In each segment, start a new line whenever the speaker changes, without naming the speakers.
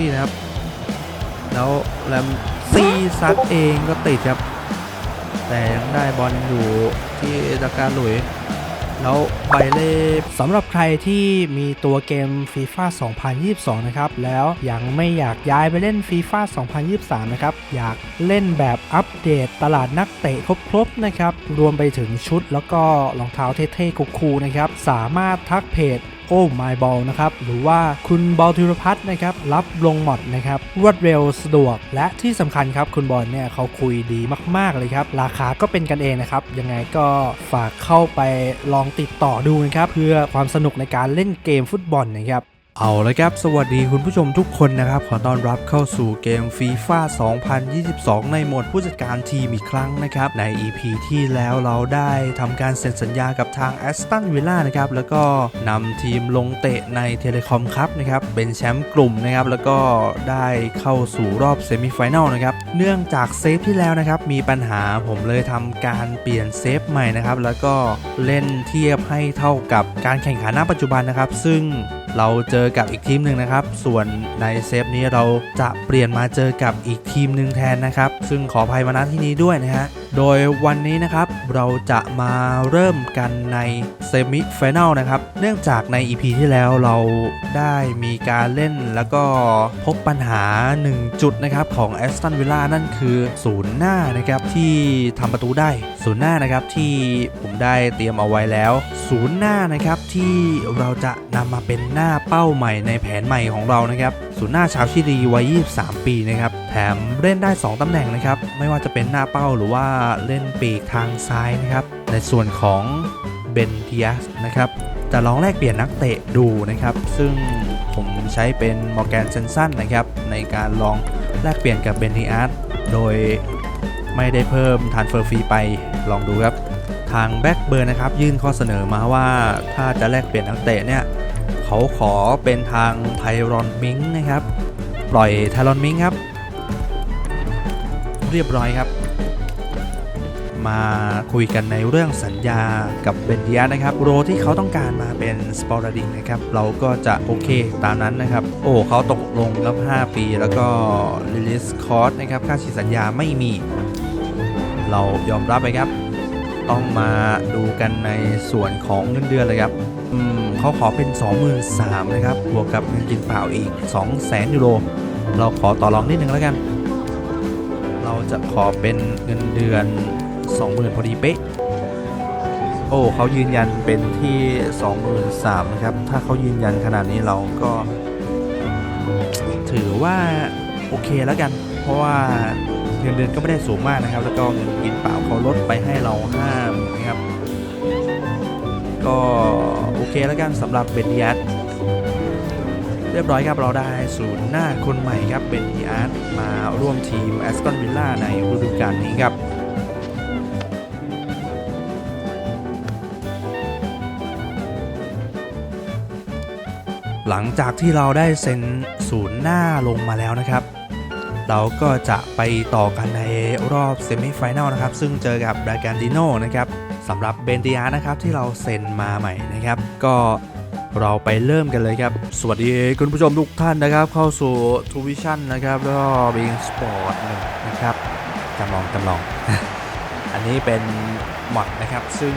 ซี่นะครับ แล้วแรมซี่ซัดเองก็ติดครับ แต่ยังได้บอลอยู่ที่ดาการหลุย แล้วใบเล่สำหรับใครที่มีตัวเกม FIFA 2022 นะครับ แล้วยังไม่อยากย้ายไปเล่น FIFA 2023 นะครับ อยากเล่นแบบอัปเดตตลาดนักเตะครบๆนะครับ รวมไปถึงชุดแล้วก็รองเท้าเท่ๆคูลๆนะครับ สามารถทักเพจ โอ้ไมบอลนะครับหรือว่าคุณบอลธิรพัฒน์นะครับรับลงหมดนะครับรวดเร็วสะดวก และที่สำคัญครับคุณบอลเนี่ยเขาคุยดีมาก ๆ เลยครับ ราคาก็เป็นกันเองนะครับ ยังไงก็ฝากเข้าไปลองติดต่อดูนะครับ เพื่อความสนุกในการเล่นเกมฟุตบอลนะครับ เอาเลยครับ สวัสดีคุณผู้ชมทุกคนนะครับ ขอต้อนรับเข้าสู่เกม FIFA 2022 ในโหมดผู้จัดการทีมอีกครั้งนะครับ ใน EP ที่แล้วเราได้ทำการเซ็นสัญญากับทาง a s t o n Villa นะครับ แล้วก็นำทีมลงเตะในเทเลคอมครับนะครับ เป็นแชมป์กลุ่มนะครับ แล้วก็ได้เข้าสู่รอบเซมิไฟแนลนะครับ เนื่องจากเซฟที่แล้วนะครับ มีปัญหาผมเลยทำการเปลี่ยนเซฟใหม่นะครับ แล้วก็เล่นเทียบให้เท่ากับการแข่งขันณปัจจุบันนะครับ ซึ่ง เราเจอกับอีกทีมหนึ่งนะครับ ส่วนในเซฟนี้เราจะเปลี่ยนมาเจอกับอีกทีมหนึ่งแทนนะครับ ซึ่งขออภัยมาณที่นี้ด้วยนะฮะ โดยวันนี้นะครับเราจะมาเริ่มกันในเซมิไฟแนลนะครับ เนื่องจากใน EP ที่แล้วเราได้มีการเล่นแล้วก็พบปัญหา 1 จุดนะครับของแอสตันวิลล่านั่นคือศูนย์หน้านะครับที่ทำประตูได้ศูนย์หน้านะครับที่ผมได้เตรียมเอาไว้แล้วศูนย์หน้านะครับที่เราจะนำมาเป็นหน้าเป้าใหม่ในแผนใหม่ของเรานะครับศูนย์หน้าชาวชิลีวัย 23 ปีนะครับ แถมเล่นได้ 2 ตำแหน่งนะครับ ไม่ว่าจะเป็นหน้าเป้าหรือว่าเล่นปีกทางซ้ายนะครับ ในส่วนของเบนเทียสนะครับจะลองแลกเปลี่ยนนักเตะดูนะครับ ซึ่งผมใช้เป็นมอร์แกนเซนสันนะครับ ในการลองแลกเปลี่ยนกับเบนเทีอาร์ตโดยไม่ได้เพิ่มทานเฟอร์ฟรีไปลองดูครับ ทางแบ็กเบิร์นะครับ ยื่นข้อเสนอมาว่าถ้าจะแลกเปลี่ยนนักเตะเนี่ยเขาขอเป็นทางไทรอนมิงค์นะครับ ปล่อยไทรอนมิงค์ครับ เรียบร้อยครับ มาคุยกันในเรื่องสัญญากับเบนเดียนะครับ โรที่เขาต้องการมาเป็นสปอร์ดิงนะครับ เราก็จะโอเคตามนั้นนะครับ โอ้เขาตกลงรับ 5 ปี แล้วก็ลิลิสคอร์สนะครับ ค่าฉีดสัญญาไม่มี เรายอมรับไปครับ ต้องมาดูกันในส่วนของเงินเดือนเลยครับอืมเขาขอเป็น 23,000นะครับ บวกกับเงินกินเปล่าอีก 200,000ยูโร เราขอต่อรองนิดนึงแล้วกัน เราจะขอเป็นเงินเดือน 20,000 พอดีเป๊ะ โอ้เขายืนยันเป็นที่ 23,000นะครับ ถ้าเขายืนยันขนาดนี้เราก็ ถือว่า โอเคแล้วกัน เพราะว่าเงินเดือนก็ไม่ได้สูงมากนะครับ แล้วก็เงินกินเปล่าเขาลดไปให้เรา5นะครับ ก็โอเคแล้วกันสำหรับเบนดิอาต เรียบร้อยครับเราได้ศูนย์หน้าคนใหม่ครับเบนดิอาร์ตมาร่วมทีมแอสตันวิลล่าในฤดูกาลนี้ครับหลังจากที่เราได้เซ็นศูนย์หน้าลงมาแล้วนะครับ เราก็จะไปต่อกันในรอบเซมิไฟแนลนะครับ ซึ่งเจอกับราการดิโนนะครับสำหรับเบนติอานะครับที่เราเซ็นมาใหม่นะครับ ก็ เราไปเริ่มกันเลยครับ สวัสดีคุณผู้ชมทุกท่านนะครับ เข้าสู่ทูวิชั่นนะครับ แล้วก็บิงสปอร์ตนะครับจำลองจำลอง อันนี้เป็นหมอดนะครับ ซึ่ง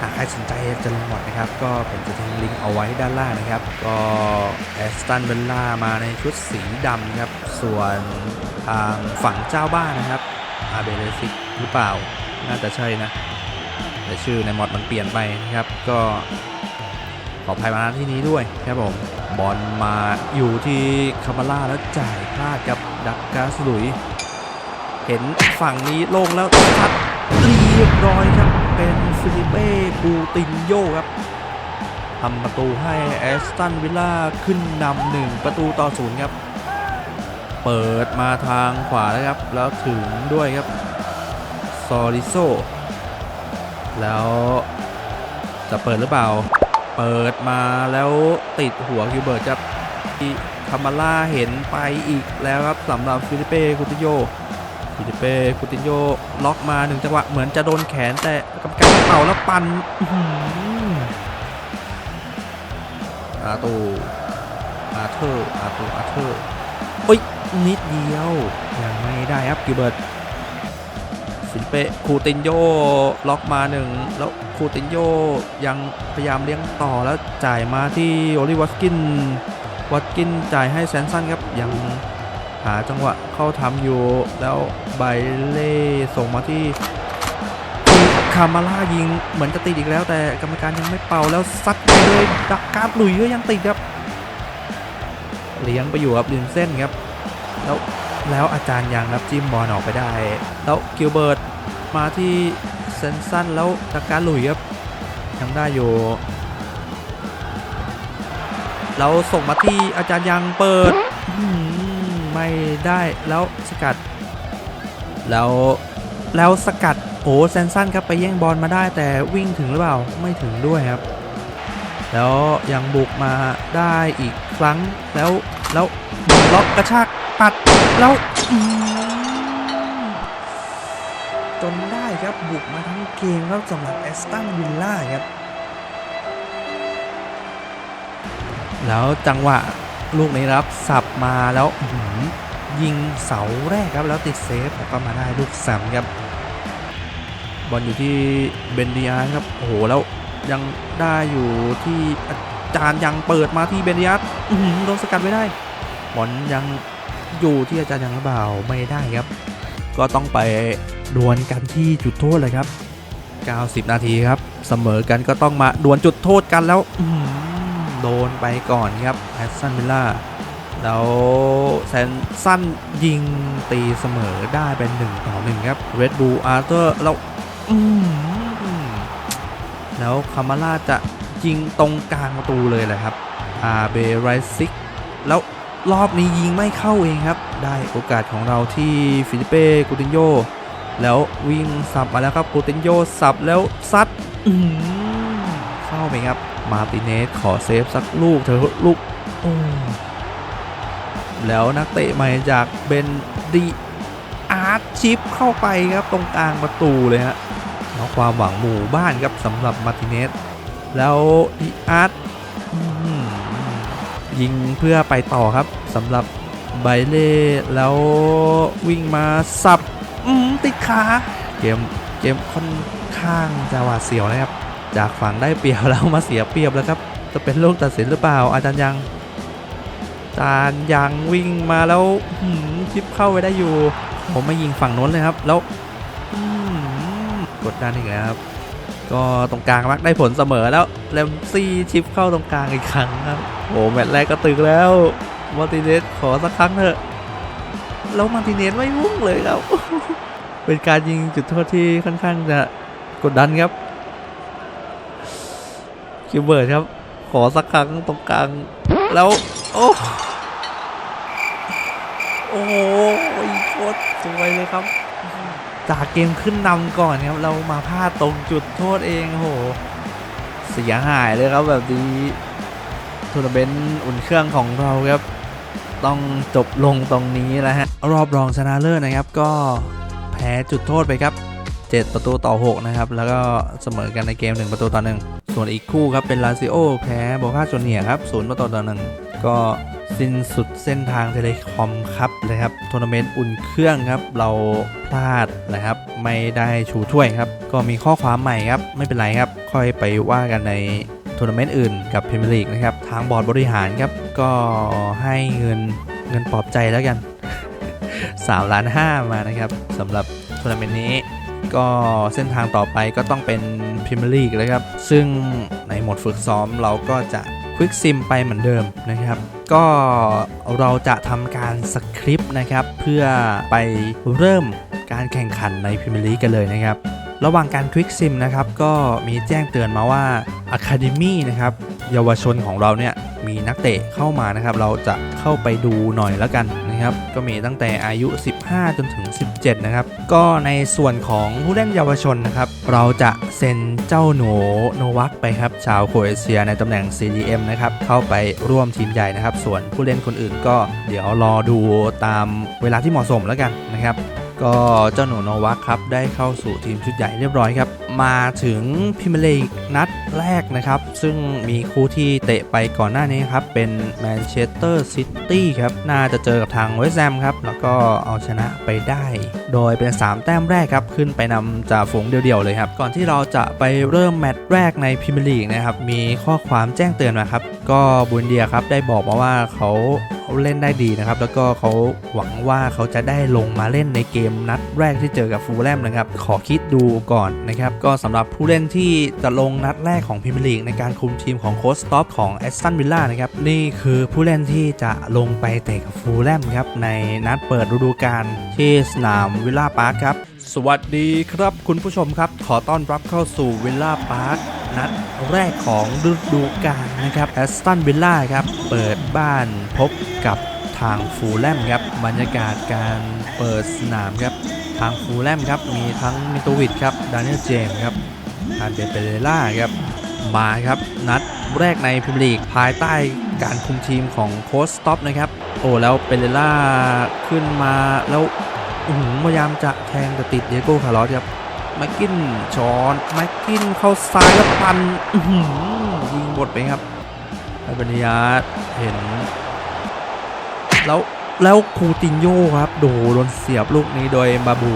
หากใครสนใจจะลงหมอดนะครับ ก็ผมจะทิ้งลิงก์เอาไว้ด้านล่างนะครับ ก็แอสตันเบลล่ามาในชุดสีดำครับ ส่วนทางฝั่งเจ้าบ้านนะครับอาเบเลซิกหรือเปล่า น่าจะใช่นะ แต่ชื่อในมอดมันเปลี่ยนไปนะครับ ก็ ขออภัยมาที่นี้ด้วยครับผมบอลมาอยู่ที่คามาร่าแล้วจ่ายพลาดกับดักกาสลุย เห็นฝั่งนี้ลงแล้วชัดเรียบร้อยครับ เป็นฟิลิเป้กูตินโยครับทำประตูให้แอสตันวิลล่าขึ้นนำหนึ่งประตูต่อศูนย์ครับ เปิดมาทางขวาแล้วครับ แล้วถึงด้วยครับซอริโซแล้วจะเปิดหรือเปล่า เปิดมาแล้วติดหัวคิวเบิร์ตครับที่คามาล่าเห็นไปอีกแล้วครับสำหรับฟิลิเป้คูติโยฟิลิเป้คูติโยล็อกมาหนึ่งจังหวะเหมือนจะโดนแขนแต่กรรมการเป่าแล้วปันอื้อหืออาตูอาเธอร์อาตูอาเธอร์โอ้ยนิดเดียวยังไม่ได้ครับกิวเบิร์ตฟิลิ เปคูตินโยล็อกมาหนึ่งแล้วคูตินโยยังพยายามเลี้ยงต่อแล้วจ่ายมาที่โอลิวัตกิน วัตกินจ่ายให้แซนสันครับยังหาจังหวะเข้าทำอยู่แล้วไบเล่ส่งมาที่คามาล่ายิงเหมือนจะติดอีกแล้วแต่กรรมการยังไม่เป่าแล้วซัดไปเลยดักการหลุยก็ยังติดครับเลี้ยงไปอยู่ครับริมเส้นครับ แล้วแล้วอาจารย์ยังครับจิ้มบอลออกไปได้ แล้วกิลเบิร์ต มาที่เซนสันแล้วดักการหลุยครับยังได้อยู่แล้วส่งมาที่อาจารย์ยังเปิดไม่ได้แล้วสกัด แล้วแล้วสกัดโอ้แซนสันครับไปแย่งบอลมาได้แต่วิ่งถึงหรือเปล่าไม่ถึงด้วยครับ แล้วยังบุกมาได้อีกครั้งแล้วแล้วล็อกกระชากปัดแล้ว ครับบุกมาทั้งเกมครับสำหรับแอสตันวิลล่าครับแล้วจังหวะลูกนี้รับสับมาแล้วยิงเสาแรกครับแล้วติดเซฟแล้วก็มาได้ลูกสามครับบอลอยู่ที่เบนดิอาครับโอ้โหแล้วยังได้อยู่ที่อาจารย์ยังเปิดมาที่เบนดิอาโดนสกัดไม่ได้บอลยังอยู่ที่อาจารย์ยังหรือเปล่าไม่ได้ครับ ก็ต้องไป ดวลกันที่จุดโทษเลยครับ 90 นาทีครับ เสมอกันก็ต้องมาดวลจุดโทษกันแล้วโดนไปก่อนครับแอสตันวิลล่าแล้วแซนสั้นยิงตีเสมอได้เป็น1ต่อ1ครับเรดบูลอาร์เตอร์แล้วแล้วคามาร่าจะยิงตรงกลางประตูเลยแหละครับอาเบไรซิกแล้วรอบนี้ยิงไม่เข้าเองครับ ได้โอกาสของเราที่ฟิลิเป้กูตินโย แล้ววิ่งสับมาแล้วครับกูตินโยสับแล้วซัดอืเข้าไปครับ มาติเนสขอเซฟสักลูกเถอลูกแล้วนักเตะใหม่จากเบนดีอาร์ตชิปเข้าไปครับตรงกลางประตูเลยฮะแล้วความหวังหมู่บ้านครับสำหรับมาติเนสแล้วดีอาร์ตยิงเพื่อไปต่อครับสำหรับไบเล่แล้ววิ่งมาสับ ติดขาเกมเกมค่อนข้างจะหวาดเสียวนะครับ จากฝั่งได้เปรียบแล้วมาเสียเปรียบแล้วครับ จะเป็นลูกตัดสินหรือเปล่า อาจารย์ยังจานยังวิ่งมาแล้วชิปเข้าไปได้อยู่ ผมไม่ยิงฝั่งโน้นเลยครับ แล้วกดดันอีกแล้วครับก็ตรงกลางมักได้ผลเสมอแล้วเลมซี่ชิปเข้าตรงกลางอีกครั้งครับโอ้แมตช์แรกก็ตึกแล้วมาร์ติเนสขอสักครั้งเถอะแล้วมาร์ติเนสไม่มุ่งเลยครับ เป็นการยิงจุดโทษที่ค่อนข้างจะกดดันครับคิวเบิร์ดครับ ขอสักครั้งตรงกลาง แล้ว โอ้โอ้โหโคตรสวยเลยครับ จากเกมขึ้นนำก่อนครับ เรามาพลาดตรงจุดโทษเองโอ้โหเสียหายเลยครับแบบนี้ทัวร์นาเมนต์อุ่นเครื่องของเราครับ ต้องจบลงตรงนี้แล้วฮะ รอบรองชนะเลิศนะครับก็ พ้จุดโทษไปครับ 7 ประตูต่อ 6 นะครับ แล้วก็เสมอกันในเกม 1 ประตูต่อ 1 ส่วนอีกคู่ครับเป็นลาซิโอแพ้โบคาจูเนียครับ 0 ประตูต่อ 1 ก็สิ้นสุดเส้นทางเทเลคอมครับเลยครับทัวร์นาเมนต์อุ่นเครื่องครับ เราพลาดนะครับ ไม่ได้ชูถ้วยครับ ก็มีข้อความใหม่ครับ ไม่เป็นไรครับ ค่อยไปว่ากันในทัวร์นาเมนต์อื่นกับพรีเมียร์ลีกนะครับ ทางบอร์ดบริหารครับ ก็ให้เงินเงินปลอบใจแล้วกัน 3 ล้าน 5 มานะครับสำหรับทัวร์นาเมนต์นี้ ก็เส้นทางต่อไปก็ต้องเป็นพรีเมียร์ลีกแล้วครับ ซึ่งในโหมดฝึกซ้อมเราก็จะควิกซิมไปเหมือนเดิมนะครับ ก็เราจะทำการสคริปต์นะครับ เพื่อไปเริ่มการแข่งขันในพรีเมียร์ลีกกันเลยนะครับ ระหว่างการควิกซิมนะครับ ก็มีแจ้งเตือนมาว่า Academy นะครับเยาวชนของเราเนี่ยมีนักเตะเข้ามานะครับ เราจะเข้าไปดูหน่อยแล้วกัน นะครับ ก็มีตั้งแต่อายุ 15 จนถึง 17 นะครับ ก็ในส่วนของผู้เล่นเยาวชนนะครับ เราจะเซ็นเจ้าหนูโนวัคไปครับ ชาวโครเอเชียในตำแหน่ง CDM นะครับ เข้าไปร่วมทีมใหญ่นะครับ ส่วนผู้เล่นคนอื่นก็เดี๋ยวรอดูตามเวลาที่เหมาะสมแล้วกันนะครับ ก็เจ้าหนูโนวัคครับได้เข้าสู่ทีมชุดใหญ่เรียบร้อยครับ มาถึงพิมยร์ลีกนัดแรกนะครับ ซึ่งมีคู่ที่เตะไปก่อนหน้านี้ครับ เป็นแมนเชสเตอร์ซิตี้ครับ น่าจะเจอกับทางเวสต์แฮมครับ แล้วก็เอาชนะไปได้ โดยเป็น 3 แต้มแรกครับ ขึ้นไปนำจ่าฝูงเดียวๆเลยครับ ก่อนที่เราจะไปเริ่มแมตช์แรกในพรีเมียร์ลีกนะครับ มีข้อความแจ้งเตือนมาครับ ก็บุนเดียครับได้บอกมาว่าเขา เขาเล่นได้ดีนะครับ แล้วก็เขาหวังว่าเขาจะได้ลงมาเล่นในเกมนัดแรกที่เจอกับฟูลแลมนะครับ ขอคิดดูก่อนนะครับ ก็สำหรับผู้เล่นที่จะลงนัดแรกของพรีเมียร์ลีกในการคุมทีมของโค้ชสต็อปของแอสตันวิลล่านะครับ นี่คือผู้เล่นที่จะลงไปเตะกับฟูลแลมครับในนัดเปิดฤดูกาลที่สนามวิลล่าพาร์คครับ สวัสดีครับคุณผู้ชมครับ ขอต้อนรับเข้าสู่วิลล่าพาร์ค นัดแรกของฤดูกาลนะครับแอสตันวิลล่าครับ เปิดบ้านพบกับทางฟูลแลมครับ บรรยากาศการเปิดสนามครับ ทางฟูลแลมครับ มีทั้งมิโตวิดครับดานิเอลเจมส์ครับอันเดเปเรล่าครับ มาครับ นัดแรกในพรีเมียร์ลีกภายใต้การคุมทีมของโค้ชสต็อปนะครับ โอ้ แล้วเปเรล่าขึ้นมาแล้วพยายามจะแทงแต่ติดเดโก้คาร์ลอสครับ แม็กกินช้อนแม็กกินเข้าซ้ายแล้วปันยิงบดไปครับไอบัญญาเห็น แล้วแล้วคูตินโยครับโดโดนเสียบลูกนี้โดยบาบู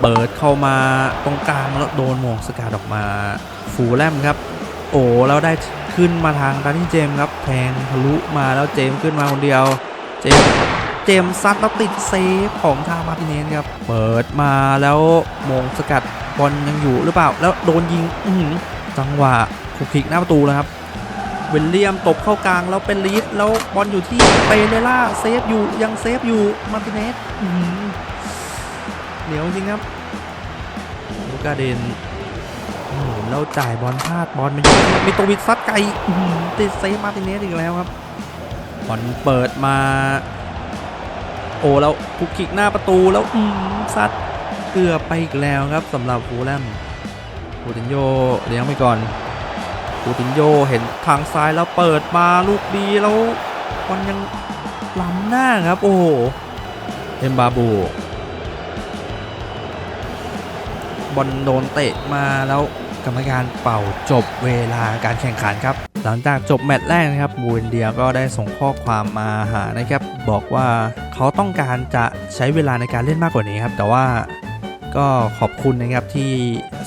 เปิดเข้ามาตรงกลางแล้วโดนมงสกัดออกมา ฟูแลมครับ โอ้แล้วได้ขึ้นมาทางดานี่เจมครับแทงทะลุมาแล้วเจมขึ้นมาคนเดียว เจม เจมส์ซัดแล้วติดเซฟของทางมาติเนสครับ เปิดมาแล้วมงสกัดบอลยังอยู่หรือเปล่า แล้วโดนยิงอืจังหวะคุกคิกหน้าประตูแล้วครับ เวลเลียมตบเข้ากลางแล้วเป็นลีดแล้วบอลอยู่ที่เปเรล่าเซฟอยู่ยังเซฟอยู่มาติเนสอื้อหือเหนียวจริงครับลูกาเดนอื้อหือแล้วจ่ายบอลพลาดบอลมันอยู่ที่มิโตวิชซัดไกลติดเซฟมาติเนสอีกแล้วครับบอลเปิดมา โอ้แล้วคุกคิกหน้าประตูแล้วอืมซัดเกือบไปอีกแล้วครับสำหรับฟูแลมฟูตินโยเลี้ยงไปก่อนปูตินโยเห็นทางซ้ายแล้วเปิดมาลูกดีแล้วมันยังล้ำหน้าครับโอ้โหเอ็มบาบูบอลโดนเตะมาแล้ว กรรมการเป่าจบเวลาการแข่งขันครับ หลังจากจบแมตช์แรกนะครับบูเอนเดียก็ได้ส่งข้อความมาหานะครับ บอกว่าเขาต้องการจะใช้เวลาในการเล่นมากกว่านี้ครับ แต่ว่าก็ขอบคุณนะครับที่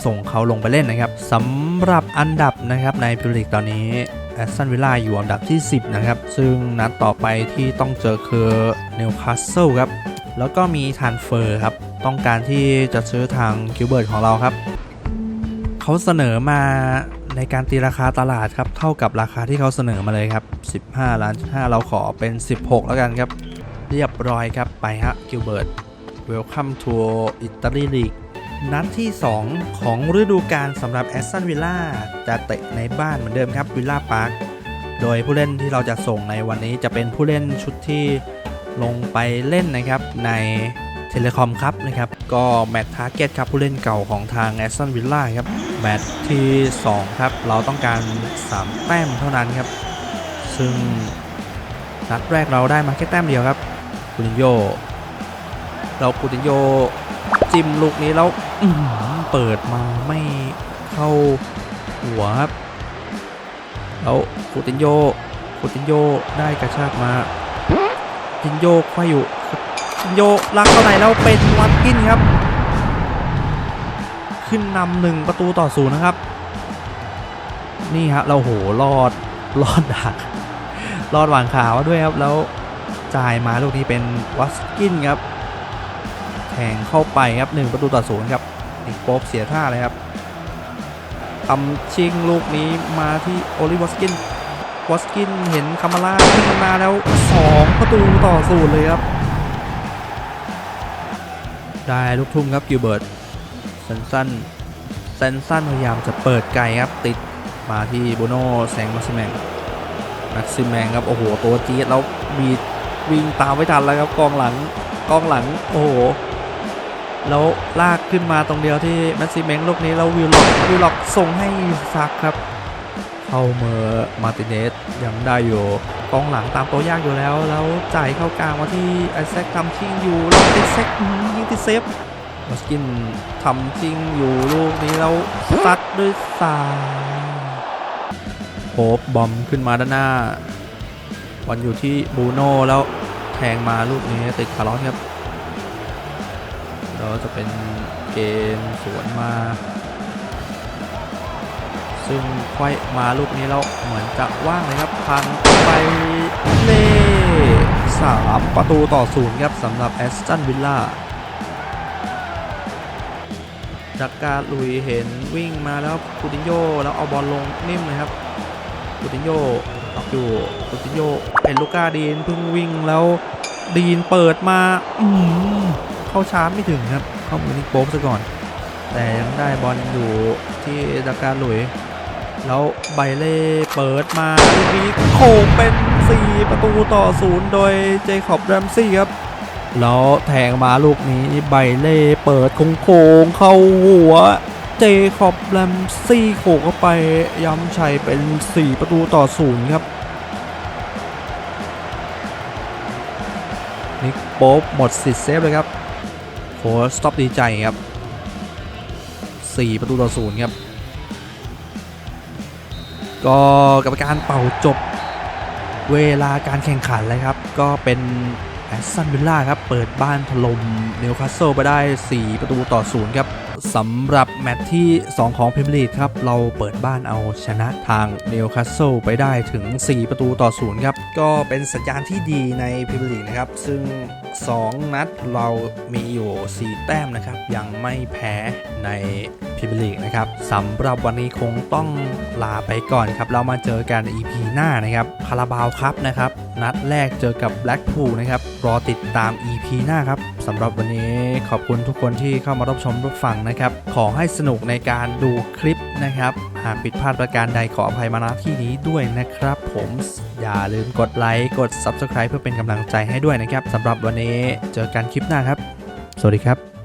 ส่งเขาลงไปเล่นนะครับสำหรับอันดับนะครับในพรีเมียร์ลีกตอนนี้แอสตันวิลล่าอยู่อันดับที่ 10 นะครับ ซึ่งนัดต่อไปที่ต้องเจอคือนิวคาสเซิลครับ แล้วก็มีทานเฟอร์ครับ ต้องการที่จะซื้อทางคิวเบิร์ตของเราครับ เขาเสนอมาในการตีราคาตลาดครับเท่ากับราคาที่เขาเสนอมาเลยครับ 15 ล้าน 5 เราขอเป็น 16 แล้วกันครับ เรียบร้อยครับไปฮะคิวเบิร์ต Welcome to Italy League นัดที่ 2 ของฤดูกาลสำหรับแอสตันวิลล่าจะเตะในบ้านเหมือนเดิมครับวิลล่าพาร์คโดยผู้เล่นที่เราจะส่งในวันนี้จะเป็นผู้เล่นชุดที่ลงไปเล่นนะครับใน เทเลคอมครับนะครับก็แมตช์ทาร์เก็ตครับผู้เล่นเก่าของทางแอสตันวิลล่าครับแมตช์ที่ 2 ครับ เราต้องการ 3 แต้มเท่านั้นครับ ซึ่งนัดแรกเราได้มาแค่แต้มเดียวครับคุนินโยเราคูตินโยจิ้มลูกนี้แล้วเปิดมาไม่เข้าหัวครับแล้วคูตินโยคูตินโยได้กระชากมาตินโยคว้าอยู่ินโยลักเข้าในแล้วเป็นวัตกินครับ ขึ้นนำหนึ่งประตูต่อศูนย์นะครับ นี่ฮะเราโหรอดรอดดักรอดหวางขาวด้วยครับแล้วจ่ายมาลูกนี้เป็นวัสกินครับแทงเข้าไปครับ1ประตูต่อศูนย์ครับอีกโป๊บเสียท่าเลยครับทำชิงลูกนี้มาที่โอลิวอสกินวอสกินเห็นคามาร่าวิ่งมาแล้ว 2 ประตูต่อศูนย์เลยครับ ได้ลูกทุ่มครับกิวเบิร์ตเซนสันเซนสันพยายามจะเปิดไกลครับติดมาที่โบโน่แซงมาซิแมงมาซิแมงครับโอ้โหตัวจี๊ดแล้วบีดวิ่งตามไม่ทันแล้วครับกองหลังกองหลังโอ้โหแล้วลากขึ้นมาตรงเดียวที่แมสซิเมงลูกนี้แล้ววิลล็อกวิลล็อกส่งให้ซักครับ เข้าเมอร์มาติเนสยังได้อยู่กองหลังตามตัวยากอยู่แล้ว แล้วจ่ายเข้ากลางมาที่ไอแซคทำชิงอยู่แล้วติดเซกอื้อหือยิงติดเซฟมอสกินทำจริงอยู่ลูกนี้แล้วซัดด้วยซ้ายโฮปบอมขึ้นมาด้านหน้าบอลอยู่ที่บูโน่แล้วแทงมาลูกนี้ติดคาร์ลอสครับแล้วจะเป็นเกมสวนมา ซึ่งควายมาลูกนี้แล้วเหมือนจะว่างเลยครับพังไปเล่สามประตูต่อศูนย์ครับสำหรับแอสตันวิลล่าจากการลุยเห็นวิ่งมาแล้วคูตินโยแล้วเอาบอลลงนิ่มเลยครับคูตินโยล็อกอยู่คูตินโยเป็นลูก้าดีนเพิ่งวิ่งแล้วดีนเปิดมาอืมเข้าชาร์จไม่ถึงครับ เข้ามือนิกโป๊ปซะก่อน แต่ยังได้บอลอยู่ที่จากการลุย แล้วไบเล่เปิดมาลูกนี้โค้งเป็น 4 ประตูต่อศูนย์โดยเจคอบแรมซี่ครับ แล้วแทงมาลูกนี้ไบเล่เปิดโค้งเข้าหัว เจคอบแรมซี่โขกเข้าไปย้ำชัยเป็น 4 ประตูต่อศูนย์ครับนิกโป๊ปหมดสิทธิ์เซฟเลยครับโค้ชสต็อปดีใจครับ 4 ประตูต่อศูนย์ครับ ก็กรรมการเป่าจบเวลาการแข่งขันเลยครับ ก็เป็นแอสตันวิลล่าครับ เปิดบ้านถล่มนิวคาสเซิลไปได้ 4 ประตูต่อศูนย์ครับสำหรับแมตช์ที่ 2 ของพรีเมียร์ลีกครับ เราเปิดบ้านเอาชนะทางนิวคาสเซิลไปได้ถึง 4 ประตูต่อศูนย์ครับ ก็เป็นสัญญาณที่ดีในพรีเมียร์ลีกนะครับ ซึ่ง 2 นัดเรามีอยู่ 4 แต้มนะครับ ยังไม่แพ้ในพรีเมียร์ลีกนะครับสำหรับวันนี้คงต้องลาไปก่อนครับเรามาเจอกัน EP หน้านะครับคาราบาวครับนะครับ นัดแรกเจอกับแบล็กพูลนะครับ รอติดตาม EP หน้าครับสำหรับวันนี้ขอบคุณทุกคนที่เข้ามารับชมรับฟังนะครับ ขอให้สนุกในการดูคลิปนะครับ หากผิดพลาดประการใดขออภัยมาณที่นี้ด้วยนะครับ ผมอย่าลืมกดไลค์กด Subscribe เพื่อเป็นกำลังใจให้ด้วยนะครับสำหรับวันนี้เจอกันคลิปหน้าครับ สวัสดีครับ